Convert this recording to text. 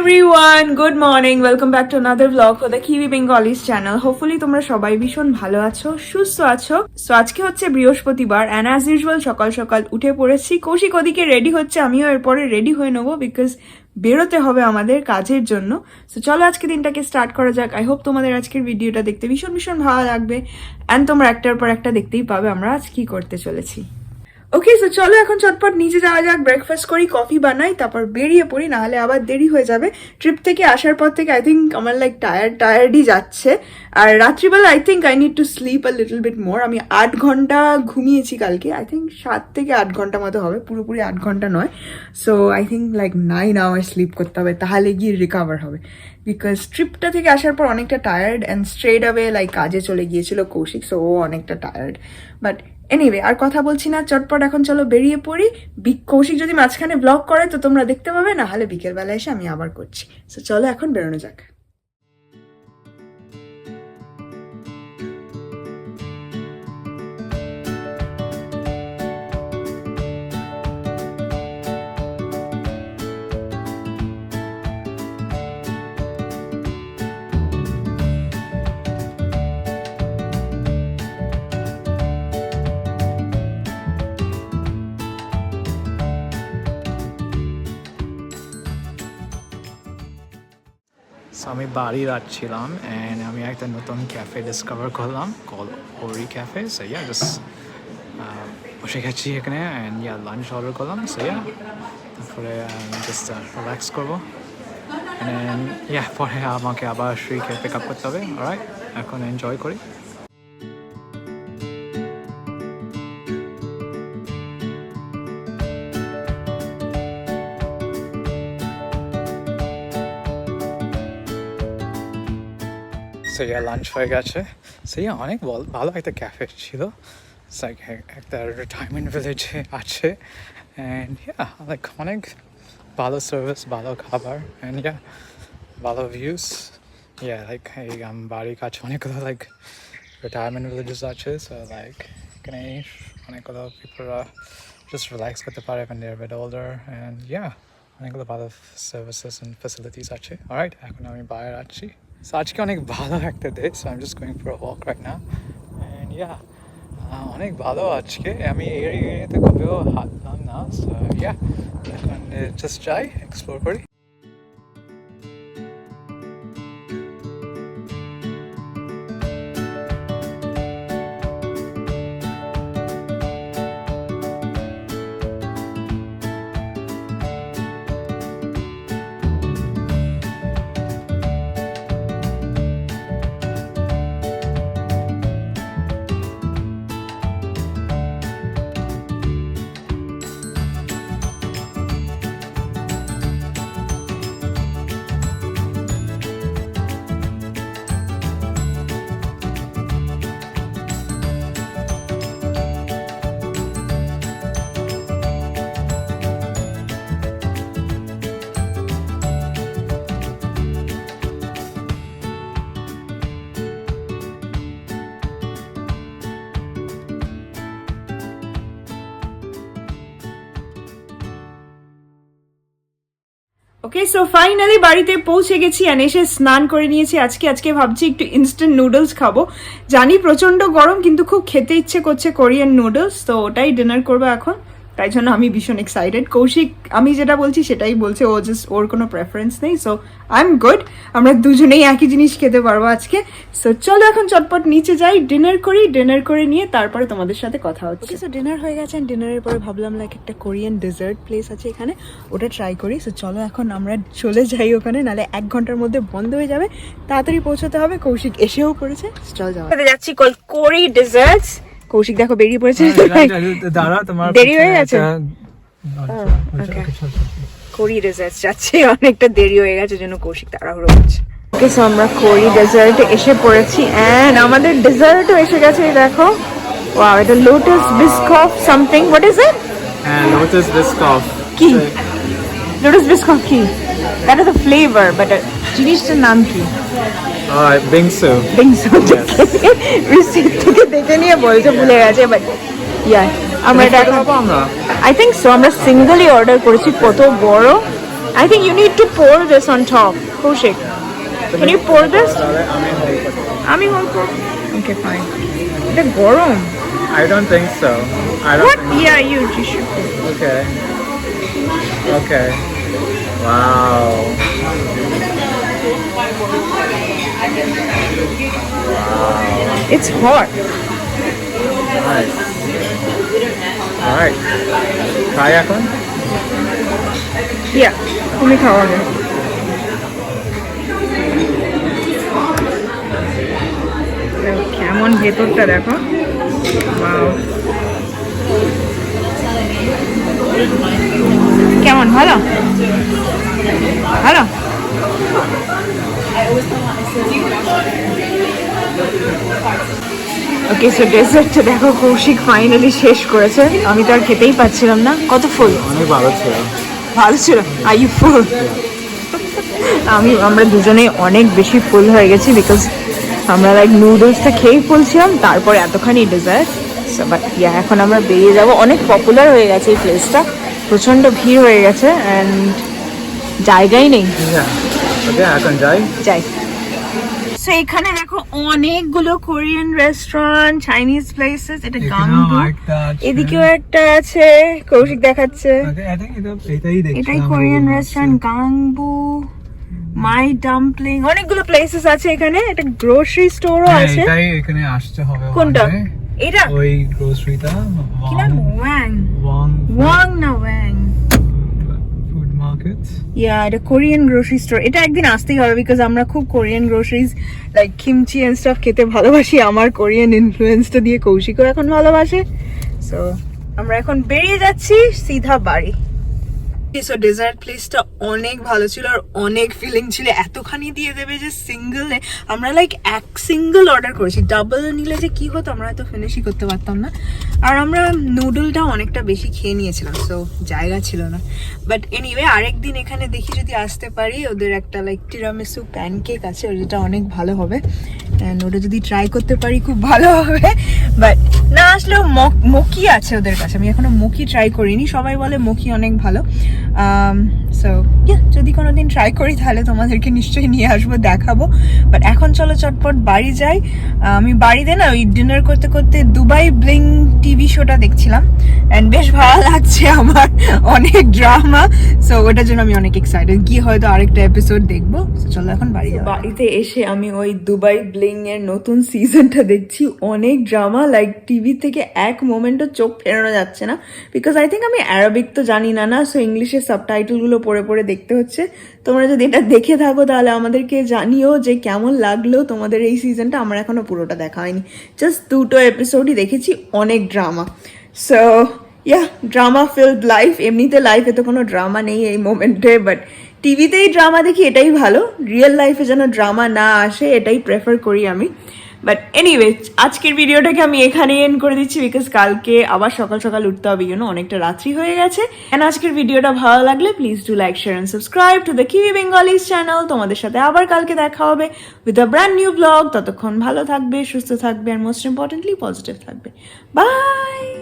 Everyone good morning welcome back to another blog for the Kiwi Bengalis channel hopefully তোমরা সবাই ভীষণ ভালো আছো, সুস্থ আছো। সো আজকে হচ্ছে বৃহস্পতিবার অ্যান্ড অ্যাজ ইউজুয়াল সকাল সকাল উঠে পড়েছি। কৌশিক ওদিকে রেডি হচ্ছে, আমিও এরপরে রেডি হয়ে নেব বিকজ বেরোতে হবে আমাদের কাজের জন্য। সো চলো আজকে দিনটাকে স্টার্ট করা যাক। আই হোপ তোমাদের আজকের ভিডিওটা দেখতে ভীষণ ভীষণ ভালো লাগবে। অ্যান্ড তোমরা একটার পর একটা দেখতেই পাবে আমরা আজ কি করতে চলেছি। ওকে সো চলো এখন চটপট নিচে যাওয়া যাক ব্রেকফাস্ট করি কফি বানাই, তারপর বেরিয়ে পড়ি, নাহলে আবার দেরি হয়ে যাবে। ট্রিপ থেকে আসার পর থেকে আই থিঙ্ক আমার লাইক টায়ার্ড টায়ার্ডই যাচ্ছে। আর রাত্রিবেলা I think I need to sleep a little bit more আমি আট ঘণ্টা ঘুমিয়েছি কালকে। আই থিঙ্ক সাত থেকে আট ঘণ্টা মতো হবে, পুরোপুরি আট ঘণ্টা নয়। So I think like nine hour sleep করতে হবে, তাহলে গিয়ে রিকভার হবে। বিকজ ট্রিপটা থেকে আসার পর অনেকটা tired and straight away like কাজে চলে গিয়েছিল কৌশিক সো ও অনেকটা টায়ার্ড বাট এনিওয়ে আর কথা বলছি না, চটপট এখন চলো বেরিয়ে পড়ি। কৌশিক যদি মাঝখানে ব্লগ করে, তো তোমরা দেখতে পাবে না হলে বিকেলবেলা এসে আমি আবার করছি। সো চলো এখন বেরোনো যাক। আমি বাড়ি যাচ্ছিলাম অ্যান্ড আমি একটা নতুন ক্যাফে ডিসকভার করলাম call Ori cafe so yeah just বসে গেছি এখানে অ্যান্ড ইয়া লাঞ্চ অর্ডার করলাম সো ইয়া তারপরে জাস্ট রিল্যাক্স করব। অ্যান্ড ইয়া পরে আমাকে আবার শ্রীকে পিক আপ করতে হবে রাইট এখন এনজয় করি। সো ইয়া লাঞ্চ হয়ে গেছে। সো ইয়া অনেক বল- ভালো একটা ক্যাফে ছিল। So, like, এক- একটা রিটায়ারমেন্ট ভিলেজে আছে। অ্যান্ড ইয়া লাইক অনেক ভালো সার্ভিস ভালো খাবার। অ্যান্ড ইয়া ভালো ভিউস ইয়া লাইক এই আম বাড়ির কাছে অনেকগুলো লাইক রিটায়ারমেন্ট ভিলেজেস আছে। সো লাইক এখানে অনেকগুলো পিপলরা জাস্ট রিল্যাক্স করতে পারে when they're a bit older and yeah অনেকগুলো ভালো সার্ভিসেস অ্যান্ড ফেসিলিটিস আছে। অলরাইট এখন আমি বাইরে আছি। সো আজকে অনেক ভালো একটা day so I am just going for a walk right now and yeah অনেক ভালো আজকে আমি এই এরিয়াতে কবেও হাঁটলাম না সো ইয়া এখন জাস্ট যাই এক্সপ্লোর করি ওকে সো ফাইনালি বাড়িতে পৌঁছে গেছি আর এসে স্নান করে নিয়েছি। আজকে আজকে ভাবছি একটু ইনস্ট্যান্ট নুডলস খাব। জানি প্রচণ্ড গরম, কিন্তু খুব খেতে ইচ্ছে করছে কোরিয়ান নুডলস তো ওটাই ডিনার করব এখন। তাই জন্য আমি ভীষণ এক্সাইটেড কৌশিক আমি যেটা বলছি সেটাই বলছে ও জাস্ট ওর কোনো প্রেফারেন্স নেই সো আই এম গুড আমরা দুজনেই একই জিনিস খেতে পারব আজকে। সো চলো এখন চটপট নিচে যাই ডিনার করি ডিনার করে নিয়ে তারপরে তোমাদের সাথে কথা হচ্ছে। সো ডিনার হয়ে গেছে ডিনারের পরে ভাবলাম লাইক একটা কোরিয়ান ডেজার্ট প্লেস আছে এখানে ওটা ট্রাই করি। সো চলো এখন আমরা চলে যাই ওখানে নালে এক ঘণ্টার মধ্যে বন্ধ হয়ে যাবে। তাড়াতাড়ি পৌঁছতে হবে কৌশিক এসেও পড়েছে। চল যাওয়া যাচ্ছি কল কোরি ডেজার্টস কৌশিক দেখো বেরিয়ে পড়েছে। দাঁড়া তোমার দেরি হয়ে গেছে? okay. কোরি ডেজার্ট যাচ্ছে অনেকটা দেরি হয়ে গেছে জন্য কৌশিক তাড়াহুড়ো করছে। ওকে সো আমরা কোরি ডেজার্টে এসে পড়েছি অ্যান্ড আমাদের ডেজার্টও এসে গেছে দেখো। ওয়াও এটা Lotus Biscoff something what is it হ্যাঁ লোটাস বিস্কফ কি? লোটাস বিস্কফ কি? That is the flavour but জিনিসটার নাম কি? বিংসু বিংসু রিসিপ্ট থেকে দেখে নিয়ে বলছে ভুলে গেছে বাট ইয়া আমরা এটা এখন আমরা আই থিঙ্ক সো আমরা সিঙ্গেলই অর্ডার করেছি কত বড় I think you need to pour this on top. Kaushik, can you pour this? তাহলে আমি hold করতে পারব। আমি hold করব Okay, fine. এটা গরম I don't think so. I don't What? think Yeah, you, you should. Okay. Okay. Wow. It's hot. Nice. Alright. খাই এখন Yeah, তুমি খাও আগে কেমন ভেতরটা দেখো Wow. কেমন ভালো ভালো ওকে সো ডেজার্টটা দেখো কৌশিক ফাইনালি শেষ করেছে। আমি তো আর খেতেই পাচ্ছিলাম না। কত ফুল? অনেক ভালো ছিল। ভালো ছিল? আর ইউ ফুল আমি আমরা দুজনেই অনেক বেশি ফুল হয়ে গেছি বিকজ আমরা লাইক নুডলসটা খেয়েই ফুল ছিলাম তারপরে এতখানি ডেজার্ট বাট ইয়া এখন আমরা বেরিয়ে যাব। অনেক পপুলার হয়ে গেছে এই প্লেসটা প্রচণ্ড ভিড় হয়ে গেছে অ্যান্ড জায়গাই নেই। ওকে এখন যাই। যাই। সো এখানে দেখো অনেকগুলো কোরিয়ান রেস্টুরেন্ট চাইনিজ প্লেসেস এটা গাংবু এদিকেও একটা আছে কৌশিক দেখাচ্ছে। এটাই Korean restaurant Gangbu my dumpling অনেকগুলো প্লেসেস আছে এখানে। একটা গ্রোসারি স্টোরও আছে। এখানে আসতে হবে কোনটা? এটা? ওই গ্রোসারিটা কি নাম? ওয়াং ওয়াং ওয়াং না ওয়াং ফুড মার্কেট ইয়া এটা কোরিয়ান গ্রোসারি স্টোর এটা একদিন আসতেই হবে বিকজ আমরা খুব Korean groceries like kimchi and stuff খেতে ভালোবাসি। আমার কোরিয়ান ইনফ্লুয়েন্সটা দিয়ে কৌশিকও এখন ভালোবাসে। সো আমরা এখন বেরিয়ে যাচ্ছি সিধা বাড়ি। সো ডেজার্ট প্লেসটা অনেক ভালো ছিল আর অনেক ফিলিং ছিল। এতখানি দিয়ে দেবে যে সিঙ্গেলে আমরা লাইক এক সিঙ্গেল অর্ডার করেছি। ডাবল নিলে যে কি হতো, আমরা হয়তো ফিনিশই করতে পারতাম না। আর আমরা নুডলটা অনেকটা বেশি খেয়ে নিয়েছিলাম সো জায়গা ছিল না। বাট এনিওয়ে আরেকদিন এখানে দেখি যদি আসতে পারি, ওদের একটা লাইক টিরামিসু প্যানকেক আছে যেটা অনেক ভালো হবে। অ্যান্ড ওটা যদি ট্রাই করতে পারি, খুব ভালো হবে। বাট না আসলেও মক- আছে ওদের কাছে, আমি এখনও মকি ট্রাই করিনি। সবাই বলে মকি অনেক ভালো। সো যদি কোনোদিন ট্রাই করি তাহলে তোমাদেরকে নিশ্চয়ই নিয়ে আসব দেখাবো। বাট এখন চলো চটপট বাড়ি যাই। আমি বাড়িতে না ওই ডিনার করতে করতে দুবাই ব্লিং টিভি শোটা দেখছিলাম। অ্যান্ড বেশ ভালো লাগছে আমার অনেক ড্রামা সো ওটার জন্য আমি অনেক এক্সাইটেড গিয়ে হয়তো আরেকটা এপিসোড দেখব। চলো এখন বাড়ি বাড়িতে এসে আমি ওই দুবাই ব্লিং এর নতুন সিজনটা দেখছি। অনেক ড্রামা লাইক টিভি থেকে এক মোমেন্টও চোখ ফেরানো যাচ্ছে না। বিকজ আই থিঙ্ক আমি অ্যারাবিক তো জানি না না? সো ইংলিশের সাবটাইটেলগুলো পড়ে পড়ে দেখতে হচ্ছে। তোমরা যদি এটা দেখে থাকো, তাহলে আমাদেরকে জানিও যে কেমন লাগল তোমাদের এই সিজনটা আমার এখনও পুরোটা দেখা হয়নি। জাস্ট দুটো এপিসোডই দেখেছি, অনেক drama so yeah drama filled life এমনিতে লাইফে তো কোনো ড্রামা নেই এই মোমেন্টে বাট টিভিতেই ড্রামা দেখি, এটাই ভালো। রিয়েল লাইফে যেন ড্রামা না আসে, এটাই প্রেফার করি আমি। বাট এনিওয়ে আজকের ভিডিওটাকে আমি এখানে এন্ড করে দিচ্ছি বিকজ কালকে আবার সকাল সকাল উঠতে হবে ইউনো অনেকটা রাত্রি হয়ে গেছে। এন্ড আজকের ভিডিওটা ভালো লাগলে please do like share and subscribe to the Kiwi Bengalis channel তোমাদের সাথে আবার কালকে দেখা হবে with a brand new blog ততক্ষণ ভালো থাকবে, সুস্থ থাকবে আর মোস্ট ইম্পর্টেন্টলি পজিটিভ থাকবে। বাই